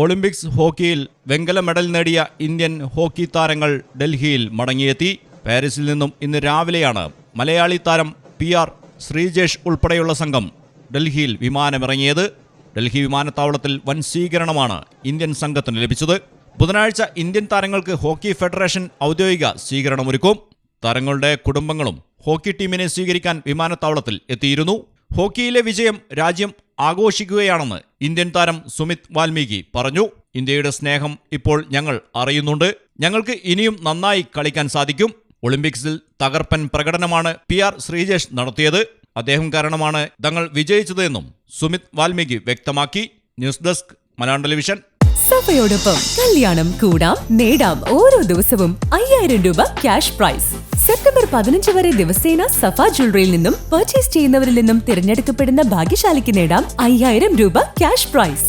Olympics ഹോക്കിയിൽ വെങ്കല medal നേടിയ ഇന്ത്യൻ ഹോക്കി താരങ്ങൾ ഡൽഹിയിൽ മടങ്ങിയെത്തി. പാരീസിൽ നിന്നും ഇന്ന് രാവിലെയാണ് മലയാളി താരം പി ആർ ശ്രീജേഷ് ഉൾപ്പെടെയുള്ള സംഘം ഡൽഹിയിൽ വിമാനമിറങ്ങിയത്. ഡൽഹി വിമാനത്താവളത്തിൽ വൻ സ്വീകരണമാണ് ഇന്ത്യൻ സംഘത്തിന് ലഭിച്ചത്. ബുധനാഴ്ച ഇന്ത്യൻ താരങ്ങൾക്ക് ഹോക്കി ഫെഡറേഷൻ ഔദ്യോഗിക സ്വീകരണമൊരുക്കും. താരങ്ങളുടെ കുടുംബങ്ങളും ഹോക്കി ടീമിനെ സ്വീകരിക്കാൻ വിമാനത്താവളത്തിൽ എത്തിയിരുന്നു. ഹോക്കിയിലെ വിജയം രാജ്യം ആഘോഷിക്കുകയാണെന്ന് ഇന്ത്യൻ താരം സുമിത് വാൽമീകി പറഞ്ഞു. ഇന്ത്യയുടെ സ്നേഹം ഇപ്പോൾ ഞങ്ങൾ അറിയുന്നുണ്ട്. ഞങ്ങൾക്ക് ഇനിയും നന്നായി കളിക്കാൻ സാധിക്കും. ഒളിമ്പിക്സിൽ തകർപ്പൻ പ്രകടനമാണ് പി ആർ ശ്രീജേഷ് നടത്തിയത്. അദ്ദേഹം കാരണമാണ് തങ്ങൾ വിജയിച്ചതെന്നും സുമിത് വാൽമീകി വ്യക്തമാക്കി. News desk Malayalam television. സഫയോടൊപ്പം കല്യാണം കൂടാം നേടാം ഓരോ ദിവസവും അയ്യായിരം രൂപ ക്യാഷ് പ്രൈസ് സെപ്റ്റംബർ പതിനഞ്ച് വരെ ദിവസേന സഫ ജ്വല്ലറിയിൽ നിന്നും പർച്ചേസ് ചെയ്യുന്നവരിൽ നിന്നും തിരഞ്ഞെടുക്കപ്പെടുന്ന ഭാഗ്യശാലിക്ക് നേടാം അയ്യായിരം രൂപ ക്യാഷ് പ്രൈസ്